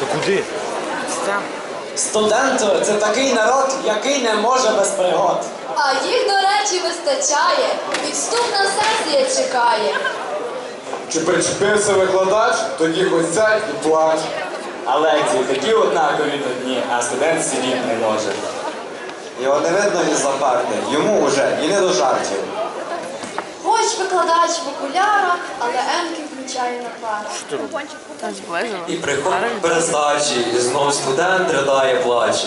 То куди? Студенти це такий народ, який не може без пригод. А їх, до речі, вистачає. Підступна сесія чекає. Чи причепився викладач, тоді хоч сядь і плач. А лекції такі однакові то дні, а студент сидіти не може. Його не видно із за парти, йому уже і не до жартів. Хоч викладач в окулярах, але Енки включає на. Зблизила. І приходить перездачі, і знов студент ридає, плаче.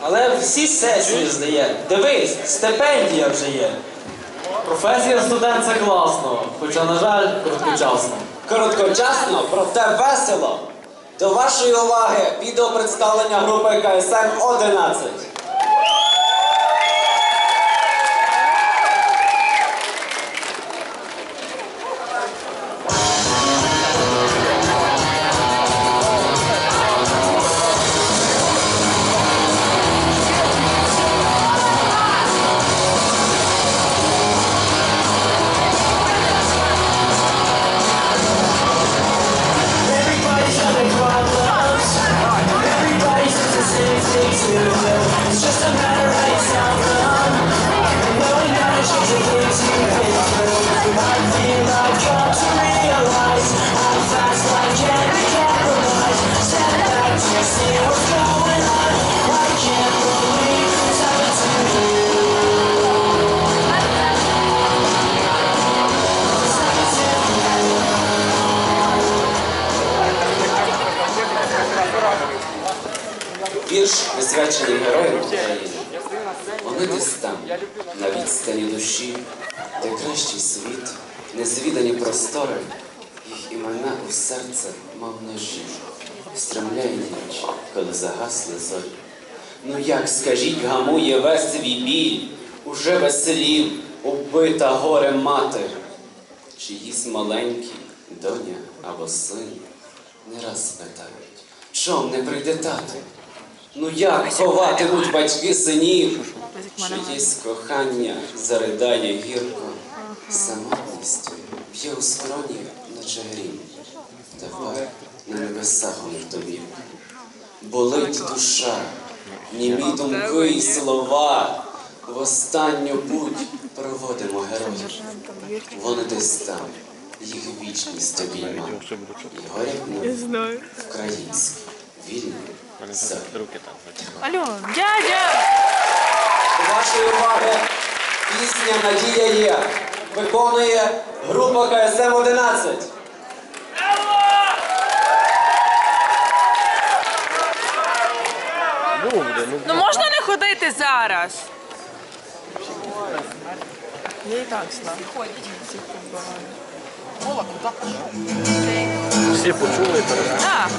Але всі сесії здає. Дивись, стипендія вже є. Професія студент це класно, хоча, на жаль, короткочасно. Короткочасно, проте весело. До вашої уваги відеопредставлення групи КСМ 11. Вірш присвячений героям України. Вони десь там, на відстані душі, де кращий світ, незвідані простори, їх імена у серце, мов ножі, стремляє ніч, коли загасли зорі. Ну як, скажіть, гамує весь свій біль, уже без слів, убита горем мати, чиїсь маленькі доня або син не раз питають, чом не прийде тато? Ну як ховатимуть батьки синів? Чиїсь кохання заридає гірко, самотність б'є у скроні, наче грім. Тепер на небесах у них домів. Болить душа, німі думки й слова. В останню путь проводимо героїв. Вони десь там, їх вічність обійма. І горять Знаю. українські, вільні, зорі. Алло, дядя! Вашої уваги пісня Надія є. Виконує група КСМ 11. Ну можна не ходити зараз? Я і так знаю. Всі почули перед. Так.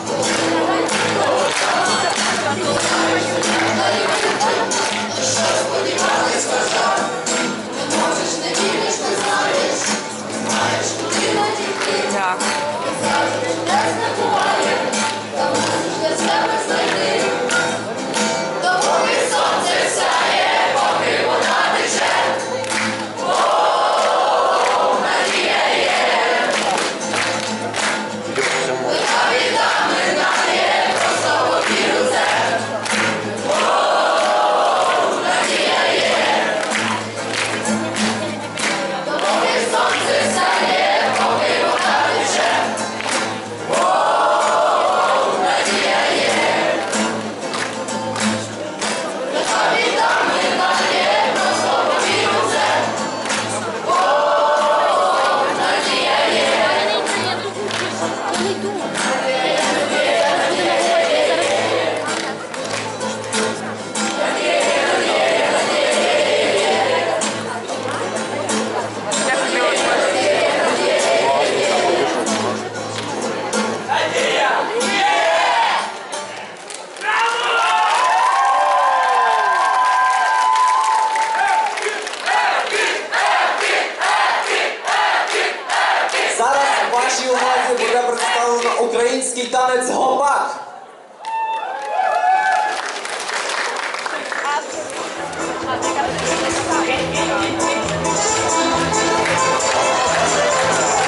ukraiński tanec Hopak.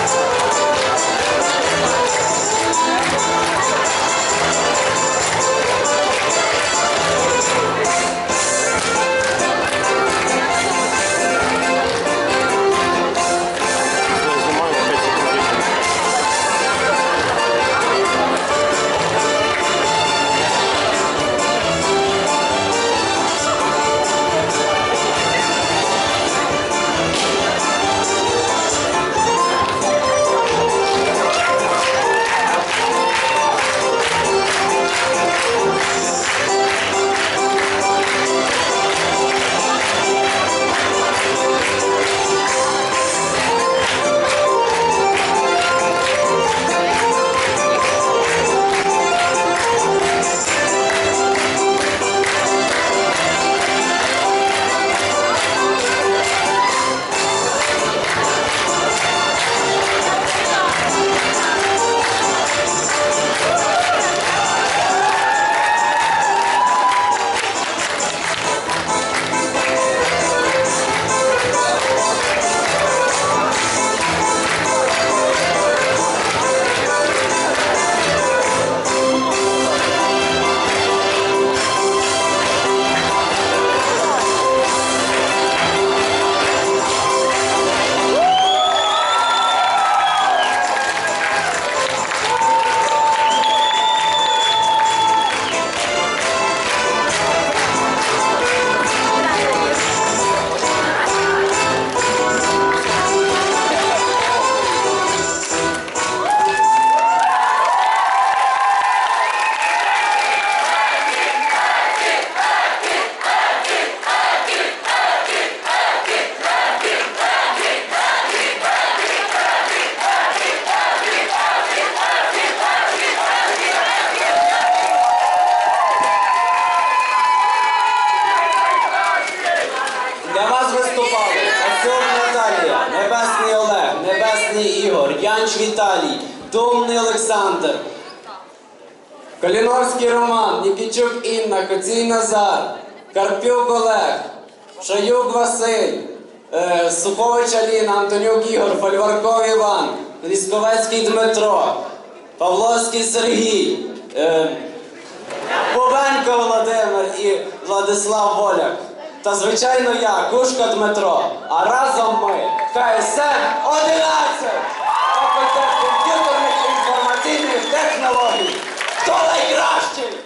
Thank Дранч Віталій, Думний Олександр, Каліновський Роман, Нікічук Інна, Коцій Назар, Карпюк Олег, Шаюк Василь, е, Сухович Аліна, Антонюк Ігор, Фольварков Іван, Лісковецький Дмитро, Павловський Сергій, е, Бобенко Володимир і Владислав Воляк. Та звичайно я, Кушка Дмитро. А разом ми КСМ 11 Факультет комп'ютерних інформаційних технологій. Хто найкращий?